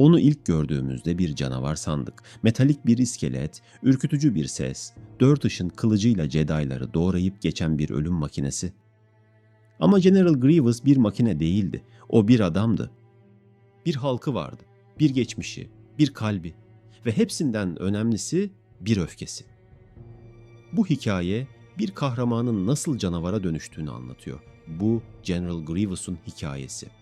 Onu ilk gördüğümüzde bir canavar sandık. Metalik bir iskelet, ürkütücü bir ses, dört ışın kılıcıyla Jedi'ları doğrayıp geçen bir ölüm makinesi. Ama General Grievous bir makine değildi. O bir adamdı. Bir halkı vardı, bir geçmişi, bir kalbi ve hepsinden önemlisi bir öfkesi. Bu hikaye bir kahramanın nasıl canavara dönüştüğünü anlatıyor. Bu General Grievous'un hikayesi.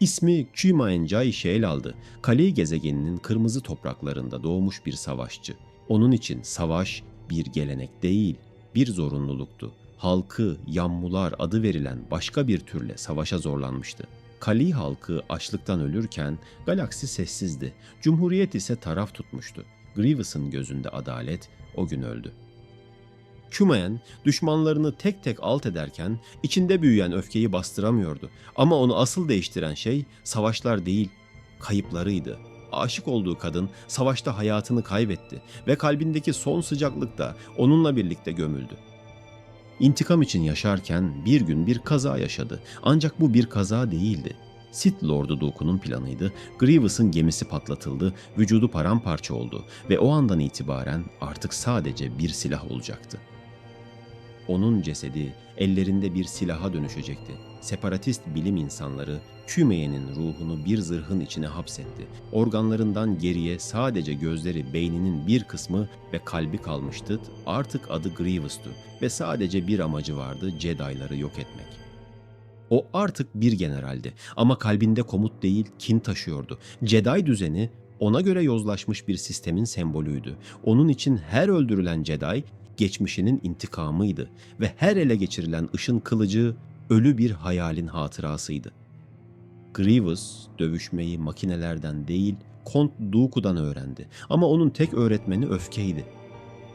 İsmi Kyuma Enjai ele aldı. Kalei gezegeninin kırmızı topraklarında doğmuş bir savaşçı. Onun için savaş bir gelenek değil, bir zorunluluktu. Halkı, Yammular adı verilen başka bir türle savaşa zorlanmıştı. Kali halkı açlıktan ölürken galaksi sessizdi. Cumhuriyet ise taraf tutmuştu. Grievous'ın gözünde adalet o gün öldü. Kümeyen düşmanlarını tek tek alt ederken içinde büyüyen öfkeyi bastıramıyordu. Ama onu asıl değiştiren şey savaşlar değil, kayıplarıydı. Aşık olduğu kadın savaşta hayatını kaybetti ve kalbindeki son sıcaklık da onunla birlikte gömüldü. İntikam için yaşarken bir gün bir kaza yaşadı. Ancak bu bir kaza değildi. Sith Lord'u Dooku'nun planıydı. Grievous'ın gemisi patlatıldı, vücudu paramparça oldu ve o andan itibaren artık sadece bir silah olacaktı. Onun cesedi ellerinde bir silaha dönüşecekti. Separatist bilim insanları Kümeye'nin ruhunu bir zırhın içine hapsetti. Organlarından geriye sadece gözleri, beyninin bir kısmı ve kalbi kalmıştı. Artık adı Grievous'tu ve sadece bir amacı vardı Jedi'ları yok etmek. O artık bir generaldi ama kalbinde komut değil kin taşıyordu. Jedi düzeni ona göre yozlaşmış bir sistemin sembolüydü. Onun için her öldürülen Jedi geçmişinin intikamıydı ve her ele geçirilen ışın kılıcı ölü bir hayalin hatırasıydı. Grievous dövüşmeyi makinelerden değil Kont Dooku'dan öğrendi ama onun tek öğretmeni öfkeydi.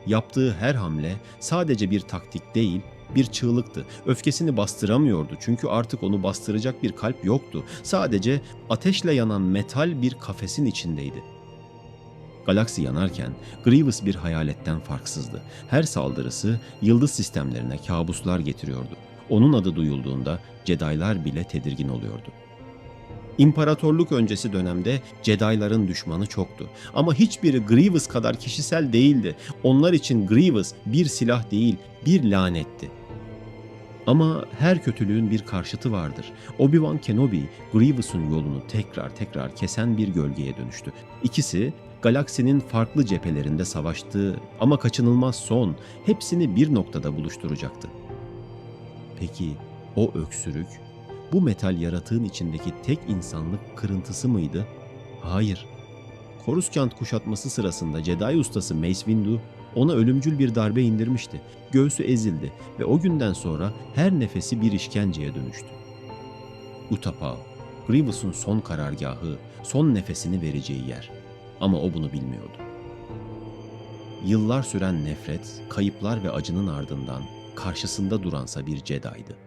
Yaptığı her hamle sadece bir taktik değil, bir çığlıktı. Öfkesini bastıramıyordu çünkü artık onu bastıracak bir kalp yoktu. Sadece ateşle yanan metal bir kafesin içindeydi. Galaksi yanarken Grievous bir hayaletten farksızdı. Her saldırısı yıldız sistemlerine kabuslar getiriyordu. Onun adı duyulduğunda Jedi'lar bile tedirgin oluyordu. İmparatorluk öncesi dönemde Jedi'ların düşmanı çoktu. Ama hiçbiri Grievous kadar kişisel değildi. Onlar için Grievous bir silah değil, bir lanetti. Ama her kötülüğün bir karşıtı vardır. Obi-Wan Kenobi, Grievous'un yolunu tekrar tekrar kesen bir gölgeye dönüştü. İkisi galaksinin farklı cephelerinde savaştığı ama kaçınılmaz son hepsini bir noktada buluşturacaktı. Peki o öksürük bu metal yaratığın içindeki tek insanlık kırıntısı mıydı? Hayır. Coruscant kuşatması sırasında Jedi ustası Mace Windu ona ölümcül bir darbe indirmişti. Göğsü ezildi ve o günden sonra her nefesi bir işkenceye dönüştü. Utapau, Grievous'un son karargahı, son nefesini vereceği yer. Ama o bunu bilmiyordu. Yıllar süren nefret, kayıplar ve acının ardından karşısında duransa bir Jedi'ydı.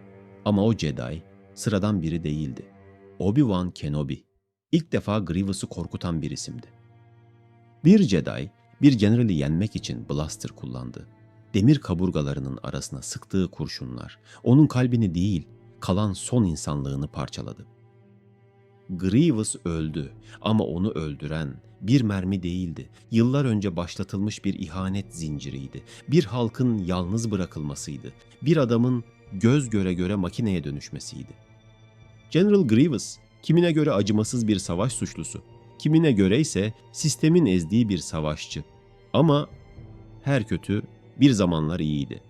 Ama o Jedi sıradan biri değildi. Obi-Wan Kenobi. İlk defa Grievous'u korkutan bir isimdi. Bir Jedi, bir generali yenmek için blaster kullandı. Demir kaburgalarının arasına sıktığı kurşunlar, onun kalbini değil, kalan son insanlığını parçaladı. Grievous öldü ama onu öldüren bir mermi değildi. Yıllar önce başlatılmış bir ihanet zinciriydi. Bir halkın yalnız bırakılmasıydı. Bir adamın göz göre göre makineye dönüşmesiydi. General Grievous kimine göre acımasız bir savaş suçlusu, kimine göre ise sistemin ezdiği bir savaşçı. Ama her kötü bir zamanlar iyiydi.